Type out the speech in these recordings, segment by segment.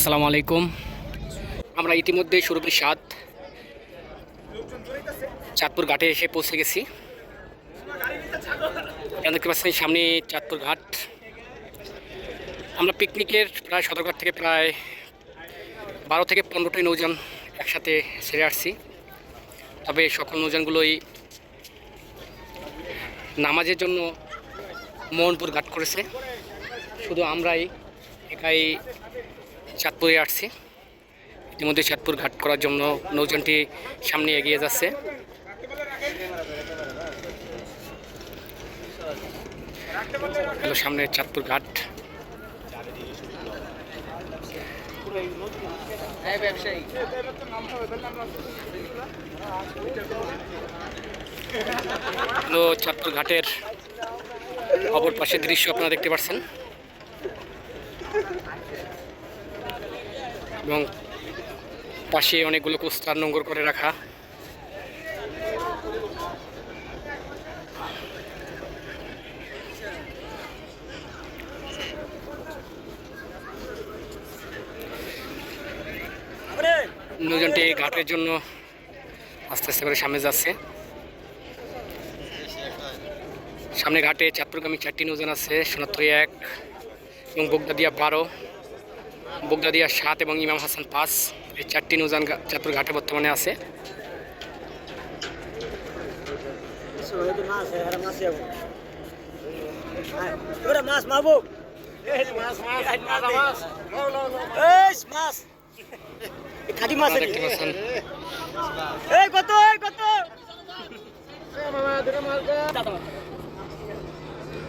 আসসালামু আলাইকুম। আমরা ইতিমধ্যে সুরভি সাত চাঁদপুর ঘাটে এসে পৌঁছে গেছি। দেখতে পাচ্ছেন সামনে চাঁদপুর ঘাট। আমরা পিকনিকের প্রায় সদরঘাট থেকে প্রায় বারো থেকে পনেরোটি নৌযান একসাথে ছেড়ে আসছি। তবে সকল নৌযানগুলোই নামাজের জন্য মোহনপুর ঘাট করেছে। শুধু আমরাই, একাই চাঁদপুরে আসছি। ইতিমধ্যে চাঁদপুর ঘাট করার জন্য নৌযানটি সামনে এগিয়ে যাচ্ছে। সামনে চাঁদপুর ঘাট। চাঁদপুর ঘাটের অপর পাশের দৃশ্য আপনারা দেখতে পাচ্ছেন এবং পাশে অনেকগুলো কোস্টার নোংর করে রাখা। নৌযানটি ঘাটের জন্য আস্তে আস্তে করে সামনে যাচ্ছে। সামনে ঘাটে চাঁদপুরগামী চারটি নৌযান আছে সোনাত্তরি এক এবং বগদাদিয়া বারো। বগদাদিয়া সাত এবং ইমাম হাসান পাঁচ। এই চারটি নৌযান ঘা- চাঁদপুর ঘাটে বর্তমানে আছে।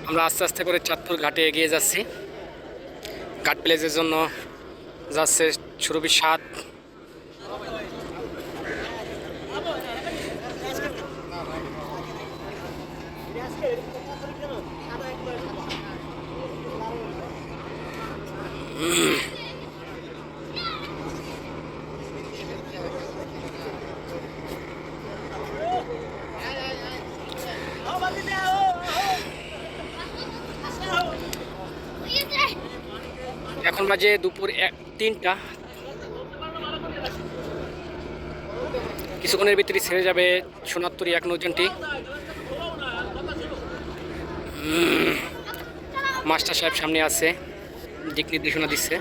আমরা আস্তে আস্তে করে চাঁদপুর ঘাটে এগিয়ে যাচ্ছি। ঘাট প্লেসের জন্য যাচ্ছে সুরভি সাত এখন বাজে দুপুর এক, তিনটা। কিছুক্ষণের ভিতরে ছেড়ে যাবে সোনাত্তরি এক নৌজানটি মাস্টার সাহেব সামনে আছে, দিক নির্দেশনা দিচ্ছে।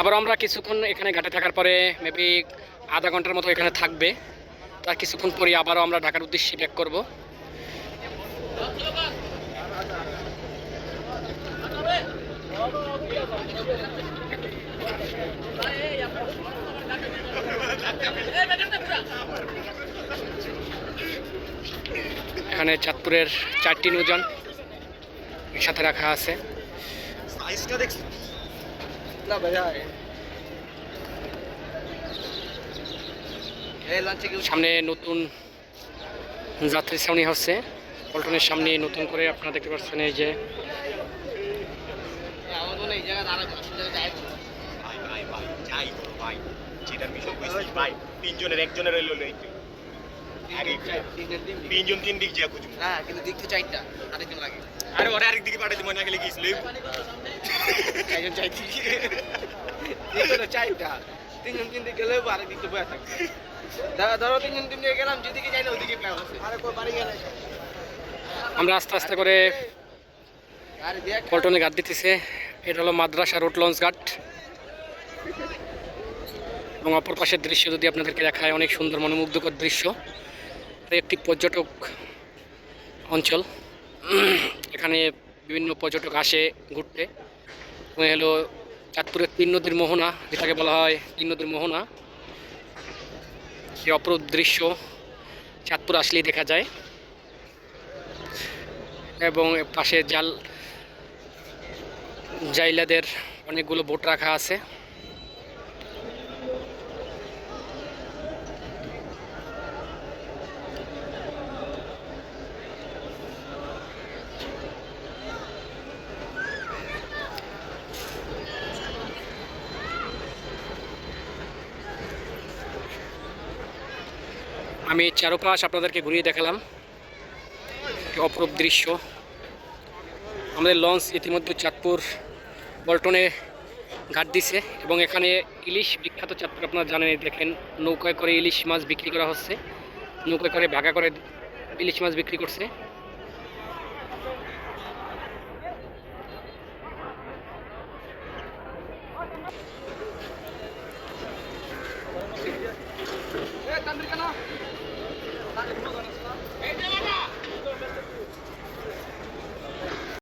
আবার আমরা কিছুক্ষণ এখানে ঘাটে থাকার পরে মেবি আধা ঘণ্টার মতো এখানে থাকবে। তার কিছুক্ষণ পরে আবারও আমরা ঢাকার উদ্দেশ্যে ব্যাক করব। এখানে চাঁদপুরের চারটি নৌযান একসাথে রাখা আছে। এই লঞ্চে কি সামনে নতুন যাত্রী ছাউনি হচ্ছে। পল্টনের সামনে নতুন করে আপনারা দেখতে পাচ্ছেন এই যে। ভাই তিনজনের একজনের এই তিনজন তিন দিক যা খুঁজুম না কিন্তু দেখতে চাইটা আরেকজন লাগে। আরে ওরা আরেক দিকে পাঠাতে মনে গেলে গিয়েছিল চাইজন চাইছি চাইটা তিনজন তিন দিকে গেলেও আরেক দিকে বয়ে থাকবে। ধরো তিনজন তিন দিকে গেলাম যেদিকে যাই না ওদিকে প্ল্যান আছে আরে কই বাড়ি গেলে? আমরা আস্তে আস্তে করে পল্টনে ঘাট দিতেছে। এটা হলো মাদ্রাসা রোড লঞ্চ ঘাট। এবং অপর পাশের দৃশ্য যদি আপনাদেরকে দেখায় অনেক সুন্দর মনোমুগ্ধকর দৃশ্য। একটি পর্যটক অঞ্চল। এখানে বিভিন্ন পর্যটক আসে ঘুরতে। হলো চাঁদপুরের তিন নদীর মোহনা, যেটাকে বলা হয় তিন নদীর মোহনা। এই অপরূপ দৃশ্য চাঁদপুর আসলেই দেখা যায়। এবং পাশে জাল জাইলাদের অনেকগুলো বোট রাখা আছে। আমি চারোপাশ আপনাদেরকে ঘুরিয়ে দেখালাম। অপরূপ দৃশ্য। আমাদের লঞ্চ ইতিমধ্যে চাঁদপুর পল্টনে ঘাট দিছে এবং এখানে ইলিশ বিখ্যাত চাঁদপুর আপনারা জানেন দেখেন নৌকায় করে ইলিশ মাছ বিক্রি করা হচ্ছে। নৌকায় করে ভাগা করে ইলিশ মাছ বিক্রি করছে। americana. Dale,